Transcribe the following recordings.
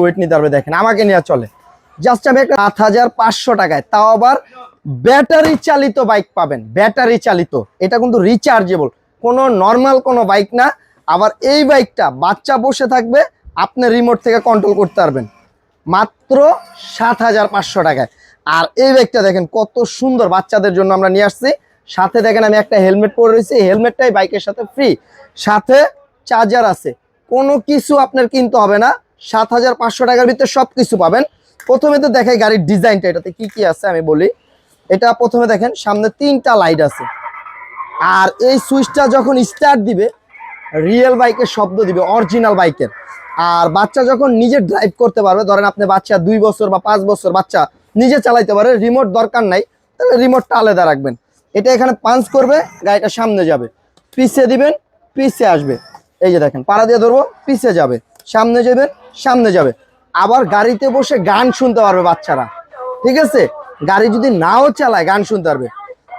Wait নিতে পারবে দেখেন, আমাকে নেওয়া চলে। জাস্ট আমি একটা হাজার পাঁচশো টাকায়, তাও আবার ব্যাটারি চালিত বাইক পাবেন ব্যাটারি চালিত। এটা কিন্তু রিচার্জেবল কোনো নর্মাল কোনো বাইক না। আবার এই বাইকটা বাচ্চা বসে থাকবে, আপনি রিমোট থেকে কন্ট্রোল করতে পারবেন। মাত্র সাত হাজার পাঁচশো টাকায়। আর এই বাইকটা দেখেন কত সুন্দর, বাচ্চাদের জন্য আমরা নিয়ে আসছি। সাথে দেখেন আমি একটা হেলমেট পরে রয়েছি হেলমেটটাই বাইকের সাথে ফ্রি সাথে চার্জার আছে, কোনো কিছু আপনার কিনতে হবে না। সাত হাজার পাঁচশো টাকার ভিতরে সব কিছু পাবেন। প্রথমে তো দেখাই গাড়ির ডিজাইনটা, এটাতে কি কি আছে আমি বলি। এটা প্রথমে দেখেন, সামনে তিনটা লাইট আছে। আর এই সুইচটা যখন স্টার্ট দিবে রিয়েল বাইকের শব্দ দিবে অরিজিনাল বাইকের আর বাচ্চা যখন নিজে ড্রাইভ করতে পারবে, ধরেন আপনি বাচ্চা দুই বছর বা পাঁচ বছর বাচ্চা নিজে চালাইতে পারে রিমোট দরকার নাই, তাহলে রিমোটটা আলাদা রাখবেন। এটা এখানে পাঞ্চ করবে, গাড়িটা সামনে যাবে। পিছে দিবেন, পিছে আসবে। এই যে দেখেন, পাড়া দিয়ে ধরবো পিছিয়ে যাবে। সামনে যাবেন সামনে যাবে। আবার গাড়িতে বসে গান শুনতে পারবে বাচ্চারা। ঠিক আছে? গাড়ি যদি নাও চালায়, গান শুনতে পারবে।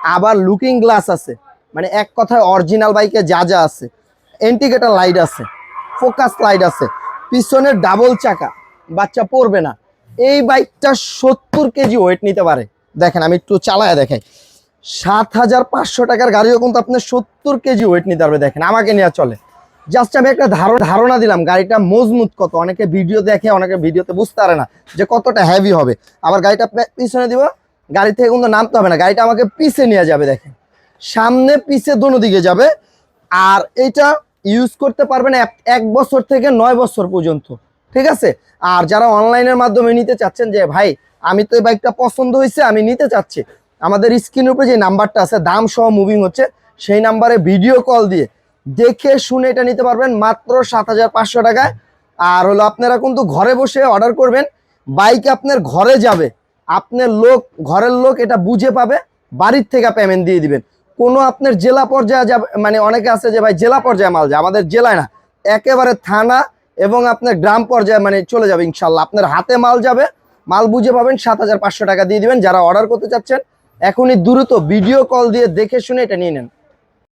আবার লুকিং গ্লাস আছে। মানে এক কথায় অরিজিনাল বাইকে যা যা আছে। এন্টিকেটার লাইট আছে। ফোকাস লাইট আছে। পিছনে ডাবল চাকা। বাচ্চা পড়বে না। এই বাইকটা সত্তর কেজি ওয়েট নিতে পারে। দেখেন, আমি একটু চালায় দেখাই। সাত হাজার পাঁচশো টাকার গাড়িও কিন্তু আপনি সত্তর কেজি ওয়েট নিতে পারবে, দেখেন। আমাকে নেওয়া চলে। জাস্ট আমি একটা ধারণা ধারণা দিলাম, গাড়িটা মজবুত কত? অনেকে ভিডিও দেখে, অনেকে ভিডিওতে বুঝতে পারে না যে কতটা হ্যাভি হবে। আবার গাড়িটা পিছনে দিব, গাড়ি থেকে কিন্তু নামতে হবে না। গাড়িটা আমাকে পিছে নিয়ে যাবে দেখেন। সামনে পিছে দোনো দিকে যাবে। আর এটা ইউজ করতে পারবেন এক বছর থেকে নয় বছর পর্যন্ত। ঠিক আছে? আর যারা অনলাইনের মাধ্যমে নিতে চাচ্ছেন যে, ভাই, আমি তো এই বাইকটা পছন্দ হয়েছে, আমি নিতে চাচ্ছি। আমাদের স্ক্রিনের উপরে যে নাম্বারটা আছে, দাম সহ মুভিং হচ্ছে, সেই নাম্বারে ভিডিও কল দিয়ে দেখে শুনে এটা নিতে পারবেন মাত্র সাত হাজার পাঁচশো টাকায়। আর হলো আপনারা কিন্তু ঘরে বসে অর্ডার করবেন, বাইক আপনার ঘরে যাবে, আপনার লোক, ঘরের লোক এটা বুঝে পাবে, বাড়ির থেকে পেমেন্ট দিয়ে দিবেন। কোনো আপনার জেলা পর্যায়ে যাবে মানে অনেকে আছে যে ভাই জেলা পর্যায়ে মাল যায়, আমাদের জেলায় না, একেবারে থানা এবং আপনার গ্রাম পর্যায়ে মানে চলে যাবে ইনশাল্লাহ। আপনার হাতে মাল যাবে, মাল বুঝে পাবেন, সাত হাজার পাঁচশো টাকা দিয়ে দিবেন। যারা অর্ডার করতে চাচ্ছেন, এখনই দ্রুত ভিডিও কল দিয়ে দেখে শুনে এটা নিয়ে নেন।